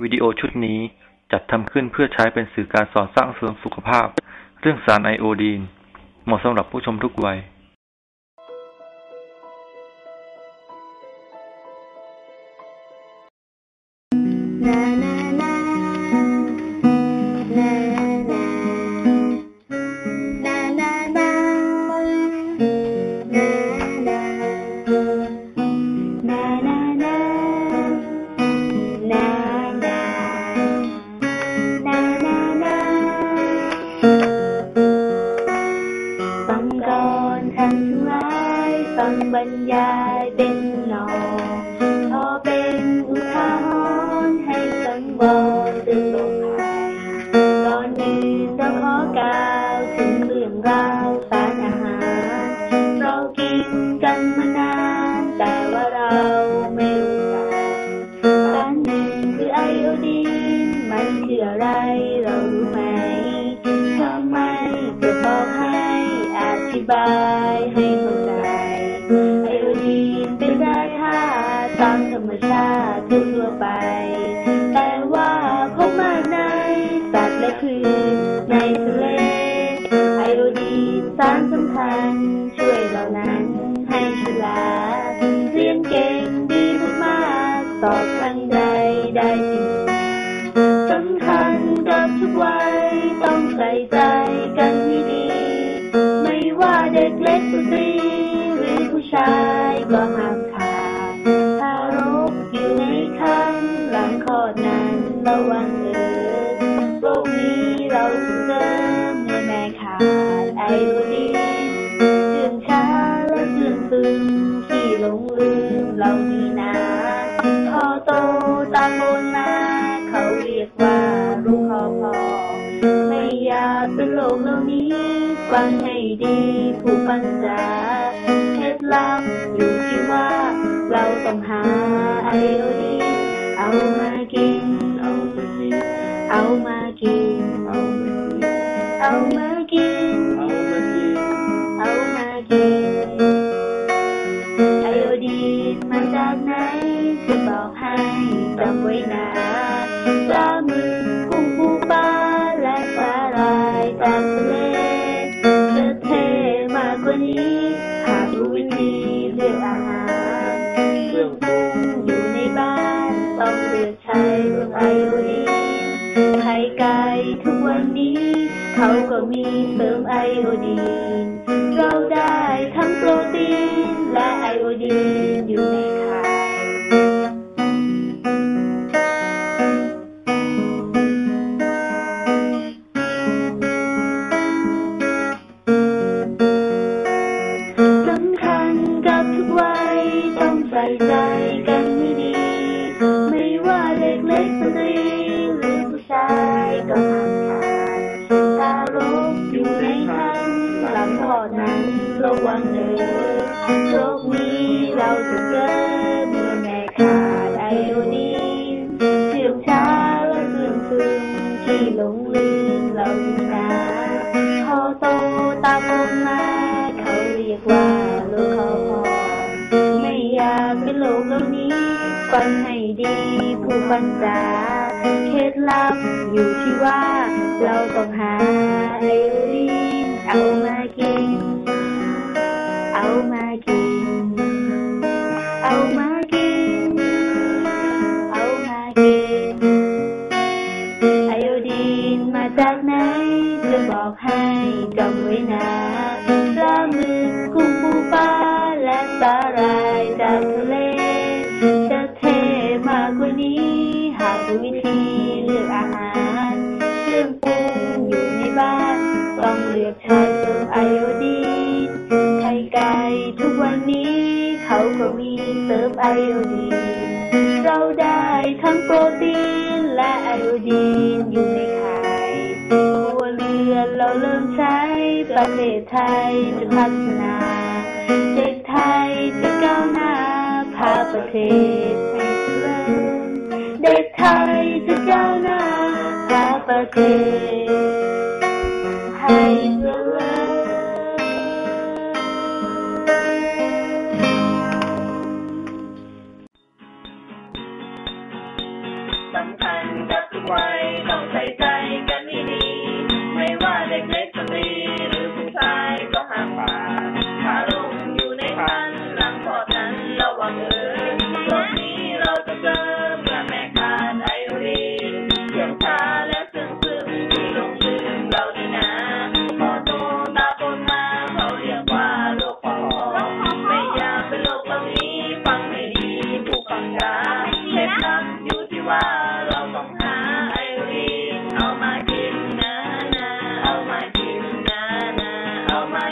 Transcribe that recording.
วิดีโอชุดนี้จัดทำขึ้นเพื่อใช้เป็นสื่อการสอนสร้างเสริมสุขภาพ เรื่องสารไอโอดีน เหมาะสำหรับผู้ชมทุกวัย บายให้เข้าใจไอโอดีนเป็นแร่ธาตุตามธรรมชาติทั่วไป แต่ว่าพบมาในสัตว์และพืชในทะเลไอโอดีนสารสำคัญช่วยเรานั้นให้ฉลาดเรียนเก่งดีมากๆสอบ Jehovah, play grateful tree, we will shine ผู้ปัญจาเคล็ดลับอยู่ที่ว่า เราต้องหาไอโอดีเอามากิน เอามากินเอามากินเอามากิน รื่องปรุงอยู่ในบ้านต้องเลือกใช้รื่องไอโอดีนไข่ไก่ทุกวันนี้ เขาก็มีเสริมไอโอดีน ตามผมมาเขาเรียกว่าโลกคอพอไม่อยากเป็นโลกเหล่านี้ฟังให้ดีผู้ฟังจาเคล็ดลับอยู่ที่ว่า เราต้องหาไอ้ดี เลือกใช้เติมไอโอดีนไข่ไก่ทุกวันนี้ เขาก็มีเติมไอโอดีนเราได้ทั้งโปรตีนและไอโอดีนอยู่ในไข่ครัวเรือนเราเริ่มใช้ประเทศไทยจะพัฒนา เด็กไทยจะก้าวหน้าพาประเทศ Oh my